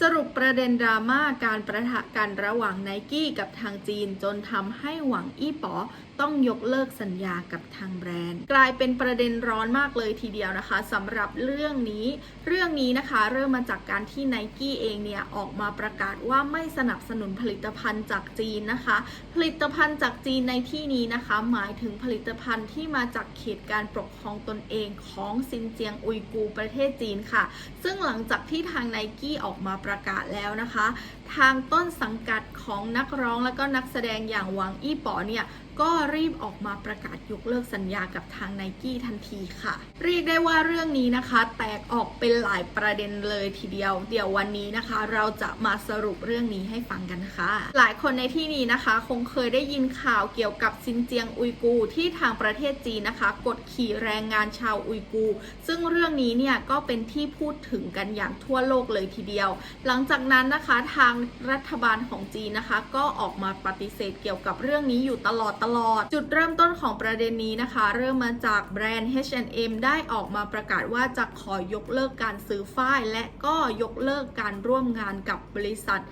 สรุปประเด็นดราม่าการประทะกันระหว่างไนกี้กับทางจีน จนทำให้หวังอี้ป๋อ ต้องยกเลิกสัญญากับทางแบรนด์ กลายเป็นประเด็นร้อนมากเลยทีเดียวนะคะสำหรับเรื่องนี้ เรื่องนี้นะคะเริ่มมาจากการที่ไนกี้เองเนี่ยออกมาประกาศว่าไม่สนับสนุนผลิตภัณฑ์จากจีนนะคะ ผลิตภัณฑ์จากจีนในที่นี้นะคะ หมายถึงผลิตภัณฑ์ที่มาจากเขตการปกครองตนเองของซินเจียงอุยกูประเทศจีนค่ะ ซึ่งหลังจากที่ทางไนกี้ออกมาประกาศแล้วนะคะ ทางต้นสังกัดของนักร้องและก็นักแสดงอย่างหวังอี้ป๋อเนี่ย ก็รีบออกมาประกาศยกเลิกสัญญากับทางไนกี้ทันทีค่ะ เรียกได้ว่าเรื่องนี้นะคะ แตกออกเป็นหลายประเด็นเลยทีเดียว เดี๋ยววันนี้นะคะ เราจะมาสรุปเรื่องนี้ให้ฟังกันค่ะ หลายคนในที่นี้นะคะ คงเคยได้ยินข่าวเกี่ยวกับซินเจียงอุยกูที่ทางประเทศจีนนะคะ กดขี่แรงงานชาวอุยกู ซึ่งเรื่องนี้เนี่ยก็เป็นที่พูดถึงกันอย่างทั่วโลกเลยทีเดียว หลังจากนั้นนะคะทางรัฐบาลของจีนนะคะ ก็ออกมาปฏิเสธเกี่ยวกับเรื่องนี้อยู่ตลอดตลอด จุดเริ่มต้นของประเด็นนี้นะคะ เริ่มมาจากแบรนด์ H&M ได้ออกมาประกาศว่าจะขอยกเลิกการซื้อฝ้ายและก็ยกเลิกการร่วมงานกับบริษัท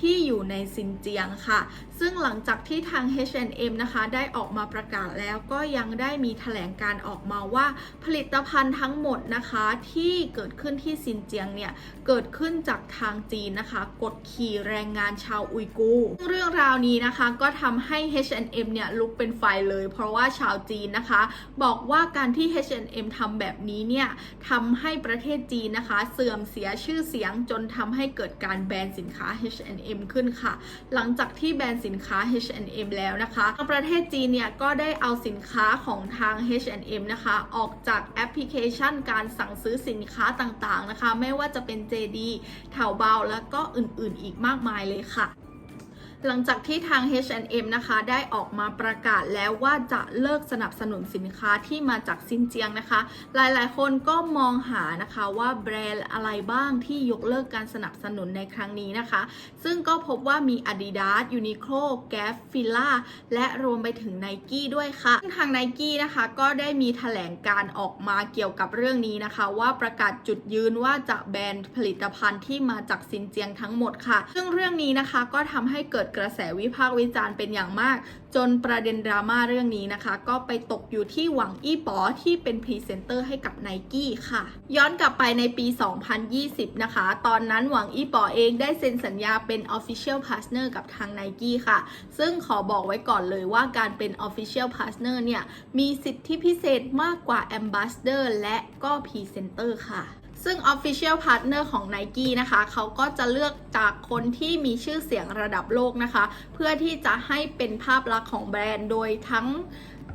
ที่อยู่ในซินเจียงค่ะ ซึ่งหลังจากที่ทาง H&M นะคะ ได้ออกมาประกาศแล้วก็ยังได้มีแถลงการออกมาว่าผลิตภัณฑ์ทั้งหมดนะคะที่เกิดขึ้นที่ซินเจียงเนี่ย เกิดขึ้นจากทางจีนนะคะ กดขี่แรงงานชาวอุยกูร์เรื่องราวนี้นะคะก็ทำให้ H&M เนี่ยลุกเป็นไฟเลย เพราะว่าชาวจีนนะคะ บอกว่าการที่ H&M ทำแบบนี้เนี่ยทำให้ประเทศจีนนะคะ เสื่อมเสียชื่อเสียงจนทำให้เกิดการแบนสินค้า H&M ขึ้นค่ะ หลังจากที่แบนสินค้า H&M แล้วนะคะทางประเทศจีนเนี่ยก็ได้เอาสินค้าของทาง H&M นะคะ ออกจากแอปพลิเคชันการสั่งซื้อสินค้าต่างๆนะคะ ไม่ว่าจะเป็น JD เถาเบาแล้วก็อื่นๆอีกมากมายเลยค่ะ หลังจากที่ทาง H&M นะคะได้ออกมาประกาศแล้วว่าจะเลิกสนับสนุนสินค้าที่มาจากซินเจียงนะคะ หลายๆ คนก็มองหานะคะว่าแบรนด์อะไรบ้างที่ยกเลิกการสนับสนุนในครั้งนี้นะคะ ซึ่งก็พบว่ามี Adidas, Uniqlo, Gap, Fila และรวมไปถึง Nike ด้วยค่ะซึ่งทาง Nike นะคะก็ได้มีแถลงการออกมาเกี่ยวกับเรื่องนี้นะคะ ว่าประกาศจุดยืนว่าจะแบนผลิตภัณฑ์ที่มาจากซินเจียงทั้งหมดค่ะ ซึ่งเรื่องนี้นะคะก็ทำให้เกิดกระแสวิพากษ์วิจารณ์เป็นอย่างมาก จนประเด็นดราม่าเรื่องนี้นะคะ ก็ไปตกอยู่ที่หวังอี้ป๋อที่เป็นพรีเซนเตอร์ให้กับ n i กี้ค่ะ ย้อนกลับไปในปี 2020 นะคะ ตอนนั้นหวังอี้ป๋อเองได้เซ็นสัญญาเป็น Official Partner กับทาง n i กี้ค่ะ ซึ่งขอบอกไว้ก่อนเลยว่าการเป็น Official Partner เนี่ย มีสิทธิพิเศษมากกว่า Ambassador และก็ Presenter ค่ะ ซึ่ง Official Partner ของ Nike นะคะเขาก็จะเลือกจากคนที่มีชื่อเสียงระดับโลกนะคะ เพื่อที่จะให้เป็นภาพลักษณ์ของแบรนด์โดยทั้ง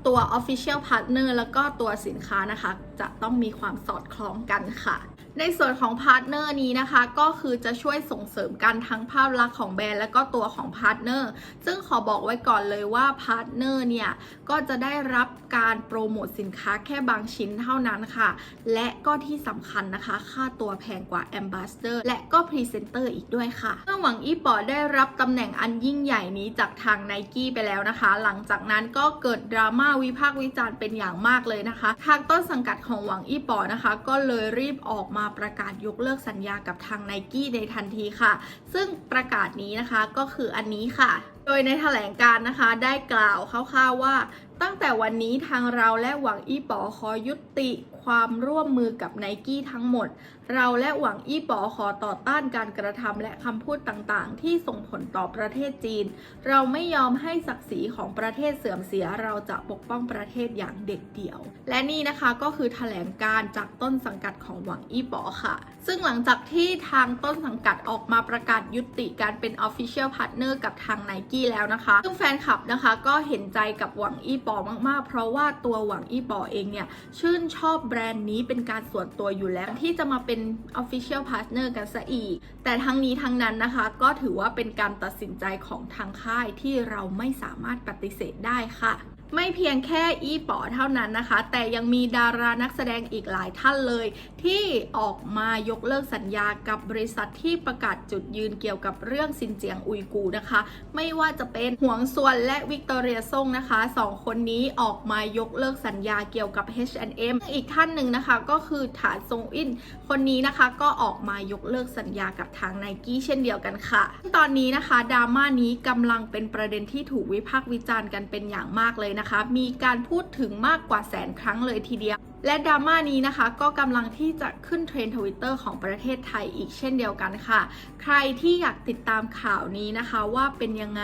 ตัว Official Partner แล้วก็ตัวสินค้านะคะ จะต้องมีความสอดคล้องกันค่ะ ในส่วนของพาร์ทเนอร์นี้นะคะ ก็คือจะช่วยส่งเสริมกันทั้งภาพลักษณ์ของแบรนด์และก็ตัวของพาร์ทเนอร์ซึ่งขอบอกไว้ก่อนเลยว่าพาร์ทเนอร์เนี่ยก็จะได้รับการโปรโมทสินค้าแค่บางชิ้นเท่านั้นค่ะ และก็ที่สำคัญนะคะ ค่าตัวแพงกว่า Ambassador และก็พรีเซนเตอร์อีกด้วยค่ะเมื่อหวังอี้ปอได้รับตำแหน่งอันยิ่งใหญ่นี้จากทาง n i กี้ไปแล้วนะคะ หลังจากนั้นก็เกิดดราม่าวิพากษ์วิจารณ์เป็นอย่างมากเลยนะคะ ทางต้นสังกัดของหวังอี้ปอนะคะ ก็เลยรีบออกมาประกาศยกเลิกสัญญากับทางไนกี้ในทันทีค่ะ ซึ่งประกาศนี้นะคะก็คืออันนี้ค่ะ โดยในแถลงการนะคะได้กล่าวคร่าวๆว่า ตั้งแต่วันนี้ทางเราและหวังอี้ป๋อขอยุติความร่วมมือกับไนกี้ทั้งหมด เราและหวังอี้ป๋อขอต่อต้านการกระทำและคำพูดต่างๆ ที่ส่งผลต่อประเทศจีน เราไม่ยอมให้ศักดิ์ศรีของประเทศเสื่อมเสีย เราจะปกป้องประเทศอย่างเด็ดเดี่ยว และนี่นะคะก็คือแถลงการจากต้นสังกัดของหวังอี้ป๋อค่ะ ซึ่งหลังจากที่ทางต้นสังกัดออกมาประกาศยุติการเป็น Official Partner กับทางไนกี้แล้วนะคะ ซึ่งแฟนคลับนะคะก็เห็นใจกับหวังอี้ป๋อมากๆ เพราะว่าตัวหวังอี้ป๋อเองเนี่ยชื่นชอบแบรนด์นี้เป็นการส่วนตัวอยู่แล้วที่จะมาเป็น Official Partner กันซะอีก แต่ทั้งนี้ทั้งนั้นนะคะ ก็ถือว่าเป็นการตัดสินใจของทางค่ายที่เราไม่สามารถปฏิเสธได้ค่ะ ไม่เพียงแค่อีป๋อเท่านั้นนะคะ แต่ยังมีดารานักแสดงอีกหลายท่านเลย ที่ออกมายกเลิกสัญญากับบริษัทที่ประกาศจุดยืนเกี่ยวกับเรื่องซินเจียงอุยกูนะคะ ไม่ว่าจะเป็นหวงส่วนและวิกตอเรียซ่งนะคะสองคนนี้ออกมายกเลิกสัญญาเกี่ยวกับ H&M อีกท่านหนึ่งนะคะ ก็คือถาซงอินคนนี้นะคะก็ออกมายกเลิกสัญญากับทางไนกี้เช่นเดียวกันค่ะ ตอนนี้นะคะดราม่านี้กำลังเป็นประเด็นที่ถูกวิพากษ์วิจารณ์กันเป็นอย่างมากเลยนะคะ มีการพูดถึงมากกว่าแสนครั้งเลยทีเดียว และดราม่านี้นะคะ ก็กำลังที่จะขึ้นเทรนด์ทวิตเตอร์ของประเทศไทยอีกเช่นเดียวกันค่ะ ใครที่อยากติดตามข่าวนี้นะคะว่าเป็นยังไง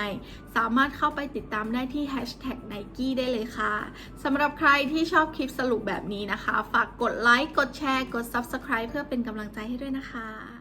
สามารถเข้าไปติดตามได้ที่ Hashtag Nike ได้เลยค่ะสำหรับใครที่ชอบคลิปสรุปแบบนี้นะคะ ฝากกดไลค์กดแชร์กด Subscribe เพื่อเป็นกำลังใจให้ด้วยนะคะ